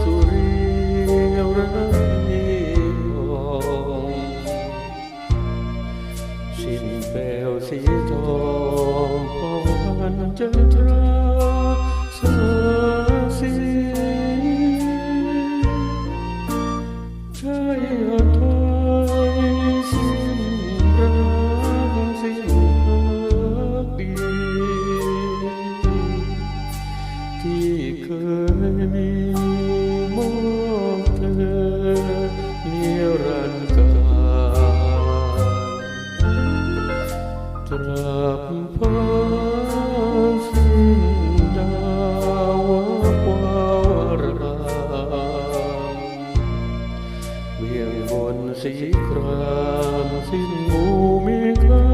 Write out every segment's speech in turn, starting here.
สุริยรานีพองสิ้นแปลวสีทองปองพันจันทราสสีใช่หดถอย ครามสิ้นหมูมีค่า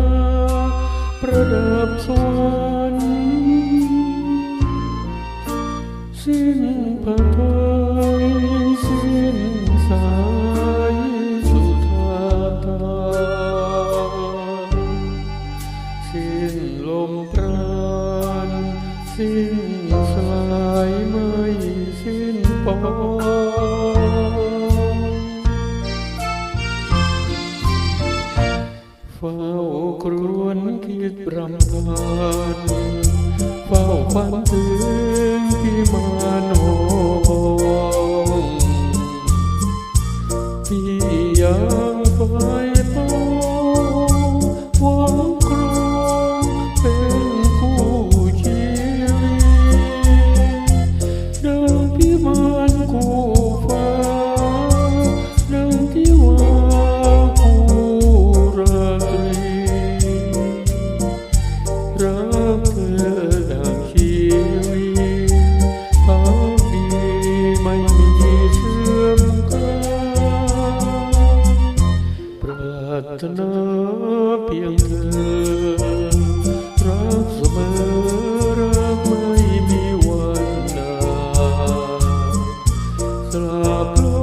ประดับสวรรค์สิ้นพระทัยสิ้นสายสุธาทาสิ้นลมปราณสิ้นสายไม่ เฝ้าครวนคิดรำคาญเฝ้าฝันถึงที่มานองพี่ยา ถนาเพียงเธอ รักเสมอรักไม่มีวันนาตรับ